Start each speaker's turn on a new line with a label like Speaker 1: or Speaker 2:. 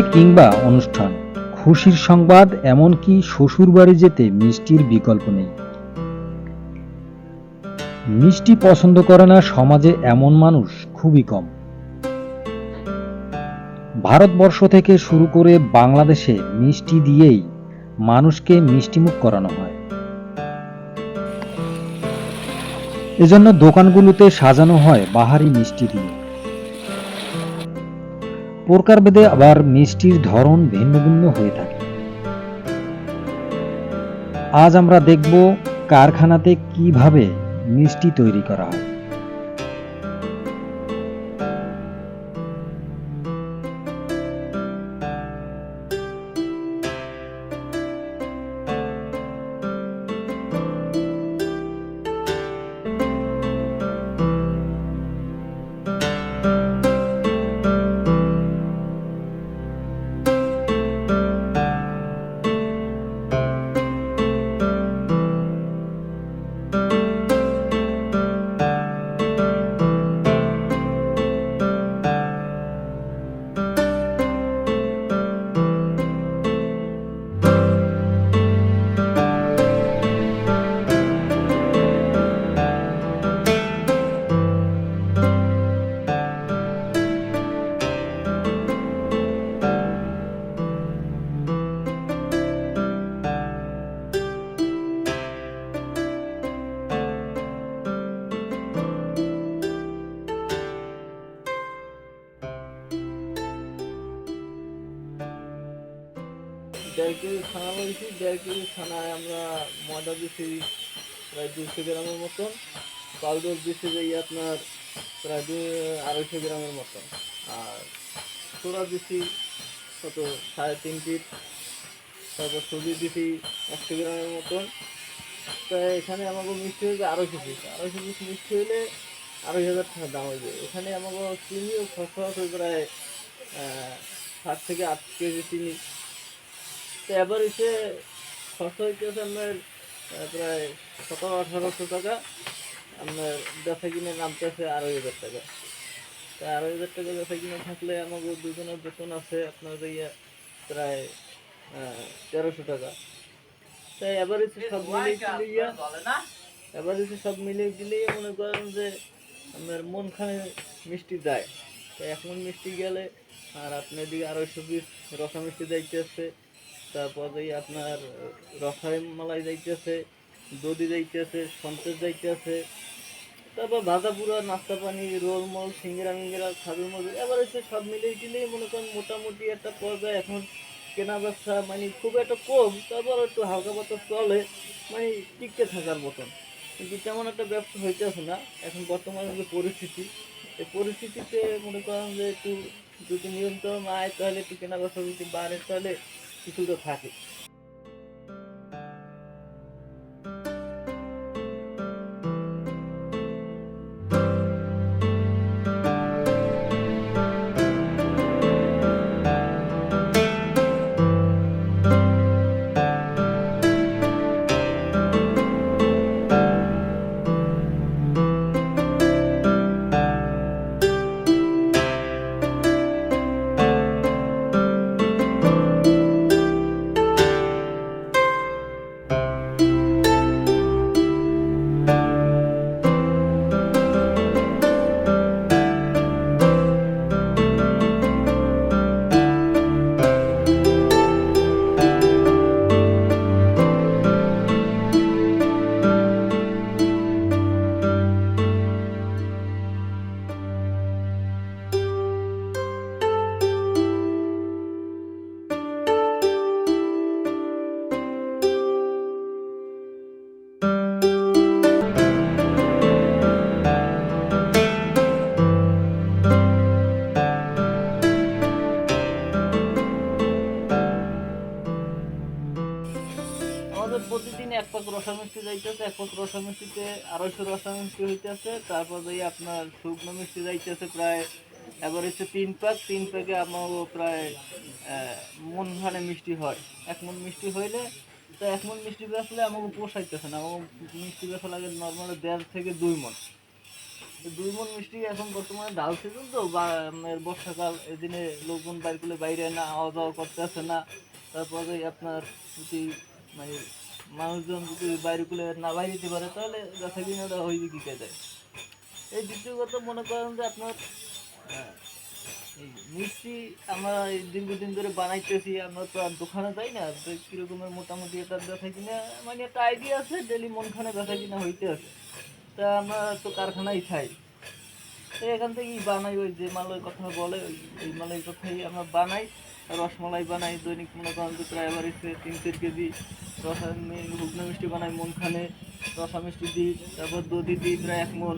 Speaker 1: কিংবা অনুষ্ঠান। খুশির সংবাদ, এমনকি শ্বশুর বাড়ি যেতে মিষ্টির বিকল্প নেই। মিষ্টি পছন্দ করে না সমাজে এমন মানুষ খুবই কম। ভারতবর্ষ থেকে শুরু করে বাংলাদেশে মিষ্টি দিয়েই মানুষকে মিষ্টিমুখ করানো হয়। এজন্য দোকানগুলোতে সাজানো হয় বাহারি মিষ্টি দিয়ে। প্রকারভেদে আবার মিষ্টির ধরন ভিন্ন ভিন্ন হয়ে থাকে। আজ আমরা দেখব কারখানাতে কীভাবে মিষ্টি তৈরি করা হয়।
Speaker 2: দেড় কেজি ছানা বলছি দেড় কেজি ছানায় আমরা ময়দা দিছি প্রায় দুশো গ্রামের মতন। পাউডার দিছি যে আপনার প্রায় দুই আড়াইশো গ্রামের মতন। আর সোডা দিছি কত, সাড়ে তিন ফিট। তারপর সুজি দিছি একশো গ্রামের মতন। তা এখানে আমাকে মিষ্টি হয়েছে আড়াইশো পিস। আড়াইশো পিস মিষ্টি হলে আড়াই হাজার টাকা দাম হয়েছে এখানে আমাকে চিনি ও আছে প্রায় সাত থেকে আট কেজি চিনি তো এবার এসে খরচা হইতেছে আপনার প্রায় সতেরো আঠারোশো টাকা। আপনার বেচা কিনে নামতেছে আড়াই হাজার টাকা। তা আড়াই হাজার টাকা বেচা কিনে থাকলে আমাকে দুজনের বেতন আছে আপনার ইয়ে প্রায় তেরোশো টাকা। তাই এবার এসে সব মিলিয়ে এবার এসে সব মিলিয়ে টিলিয়ে মনে করেন যে আপনার মনখানে মিষ্টি যায়। তো এক মন মিষ্টি গেলে আর আপনার দিকে আড়াইশো পিস রসা মিষ্টি যাইতেছে। তারপরে আপনার রসায় মালাই যাইতেছে, দধি যাইতেছে সন্তেশ যাইতেছে, তারপর ভাজা পুরা নাস্তা পানি, রোল মল, সিঙ্গিরা মিঙ্গিরা খাজুর মজুর এবার হচ্ছে সব মিলিয়ে টিলিয়ে মনে করেন মোটামুটি একটা পর্যায়ে এখন কেনা বেচা মানে খুব একটা কম, তারপর একটু হালকা পাতা চলে মানে টিকতে থাকার মতন। কিন্তু তেমন একটা ব্যবসা হইতেছে না, এখন বর্তমানে যে পরিস্থিতি, এই পরিস্থিতিতে মনে করেন যে একটু যদি নিয়ন্ত্রণ আয়, তাহলে একটু কেনা বেচা যদি বাড়ে, তাহলে কিছুটা থাকে। রসা মিষ্টি যাইতেছে এক পাক রসা মিষ্টিতে আড়াইশো রসা মিষ্টি হইতেছে, তারপর যাই আপনার শুকনো মিষ্টি যাইতেছে প্রায় এবার হচ্ছে তিন প্যাক, তিন প্যাকে আমার প্রায় মন ভানে মিষ্টি হয়। এক মন মিষ্টি হইলে, তো এক মন মিষ্টি বেচলে আমাকে পোষাইতেছে না, আমাকে মিষ্টি বেচা লাগে নর্মাল দেড় থেকে দুই মন। দুই মন মিষ্টি এখন বর্তমানে ডাল সিজন তো, বা আপনার বর্ষাকাল এদিনে লোকজন বাইর করলে বাইরে না আওয়া যাওয়া করতে আসে না, তারপরে আপনার মানে মানুষজন যদি বাইরে করলে না বাইরে দিতে পারে, তাহলে দেখা কিনাটা হইবে কি যায় এই দ্বিতীয় কথা মনে করেন যে আপনার মিষ্টি আমরা এই দীর্ঘদিন ধরে বানাইতেছি, আমরা তো আর দোকানে যাই না, তো কিরকমের মোটামুটি এটা দেখা কিনা মানে একটা আইডিয়া আছে ডেলি মনখানে দেখা কিনা হইতে আছে। তা আমরা তো কারখানায় খাই। তো এখান থেকেই বানাই ওই যে মালের কথা বলে, ওই মালের কথাই আমরা বানাই। রসমালাই বানাই, দৈনিক মনে করেন যে প্রায় বাড়িতে তিন চার কেজি। রসা হুগনা মিষ্টি বানাই মনখানে রসা মিষ্টি দিই, তারপর দধি দিই প্রায় এক মন।